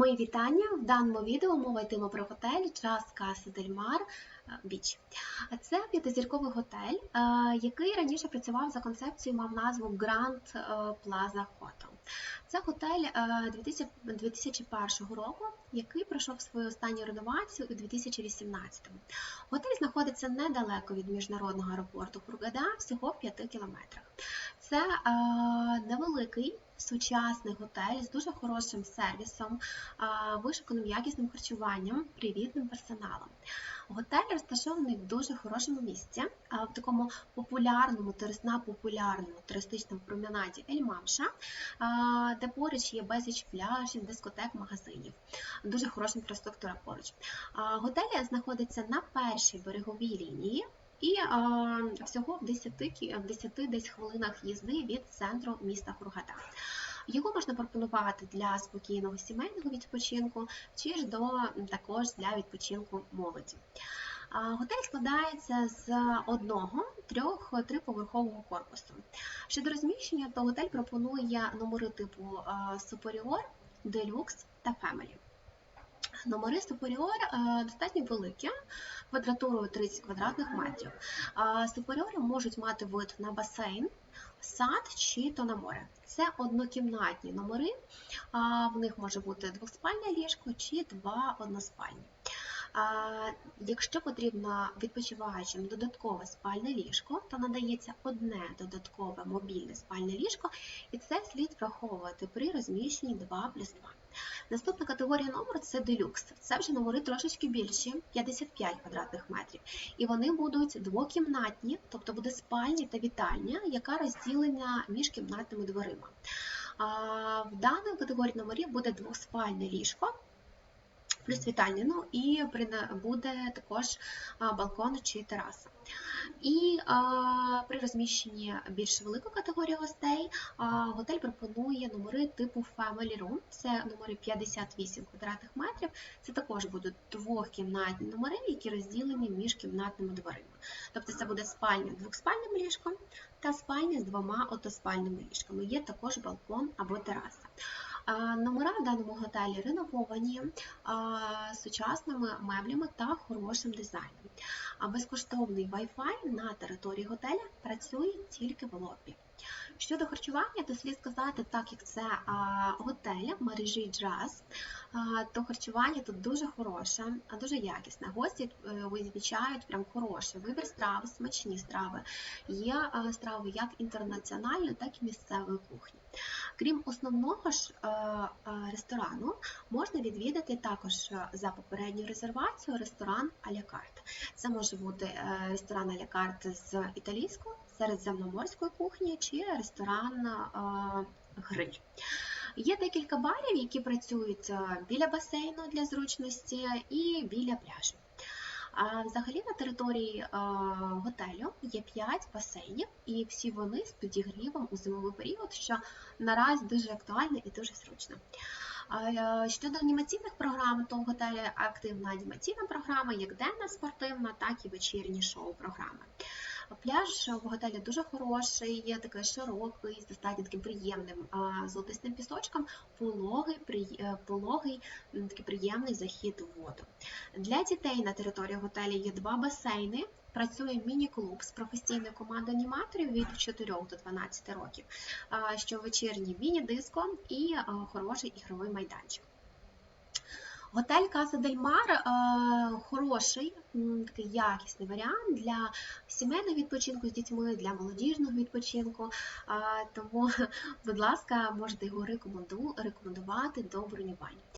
Мої вітання! В даному відео мова йтиме про готель Час Каса Дель Мар Біч. Це п'ятизірковий готель, е, який раніше працював за концепцією, мав назву Grand Plaza Hotel. Це готель е, 2000 2001 року, який пройшов свою останню реновацію у 2018. Готель знаходиться недалеко від міжнародного аеропорту Хургада, всього в 5 кілометрах. Це е, невеликий сучасний готель з дуже хорошим сервісом, е, вишуканим якісним харчуванням, привітним персоналом. Готель розташований в дуже хорошому місці, е, в такому популярному на популярному туристичному променаді Ель-Мамша, де поруч є безліч пляжів, дискотек, магазинів. Дуже хороша інфраструктура поруч. Е, Готель знаходиться на першій береговій лінії. І е, всього в 10, в 10 десь хвилинах їзди від центру міста Хургада. Його можна пропонувати для спокійного сімейного відпочинку, чи ж до також для відпочинку молоді. Готель складається з одного трьох триповерхового корпусу. Щодо розміщення, то готель пропонує номери типу Superior, Deluxe та Family. Номери Superior достатньо великі, квадратурою 30 квадратних метрів. Superior можуть мати вид на басейн, сад чи то на море. Це однокімнатні номери, в них може бути двоспальне ліжко чи два односпальні. Якщо потрібно відпочиваючим додаткове спальне ліжко, то надається одне додаткове мобільне спальне ліжко, і це слід враховувати при розміщенні 2 плюс 2. Наступна категорія номеру це делюкс. Це вже номери трошечки більші, 55 квадратних метрів. І вони будуть двокімнатні, тобто буде спальня та вітальня, яка розділена між кімнатними дверима. В даній категорії номерів буде двоспальне ліжко. Плюс вітальня, ну і буде також балкон чи тераса. І а, при розміщенні більш великої категорії гостей а, готель пропонує номери типу Family Room, це номери 58 квадратних метрів. Це також будуть двохкімнатні номери, які розділені між кімнатними дверима. Тобто це буде спальня двохспальним ліжком та спальня з двома односпальними ліжками. Є також балкон або тераса. Номера в даному готелі ренововані сучасними меблями та хорошим дизайном. Безкоштовний Wi-Fi на території готеля працює тільки в лобі. Щодо харчування, то слід сказати, так як це готель мережі Джаз, то харчування тут дуже хороше, дуже якісне. Гості е, відмічають прям хороший вибір страв, смачні страви. Є страви як інтернаціональної, так і місцевої кухні. Крім основного ж е, е, ресторану, можна відвідати також за попередню резервацію ресторан а-ля. Це може бути ресторан а-ля з італійською, середземноморської кухні чи ресторан гриль. Є декілька барів, які працюють біля басейну для зручності і біля пляжу. А взагалі на території готелю є 5 басейнів, і всі вони з підігрівом у зимовий період, що наразі дуже актуально і дуже зручно. Щодо анімаційних програм, то в готелі активна анімаційна програма, як денна спортивна, так і вечірні шоу-програми. Пляж в готелі дуже хороший, є такий широкий, з достатньо таким приємним золотистим пісочком, пологий, е, пологий такий приємний захід у воду. Для дітей на території готелю є два басейни. Працює міні-клуб з професійною командою аніматорів від 4 до 12 років, щовечірній міні-диско і хороший ігровий майданчик. Готель Каса Дель Мар е, хороший, такий якісний варіант для сімейного відпочинку з дітьми, для молодіжного відпочинку. Тому, будь ласка, можете його рекомендувати до бронювання.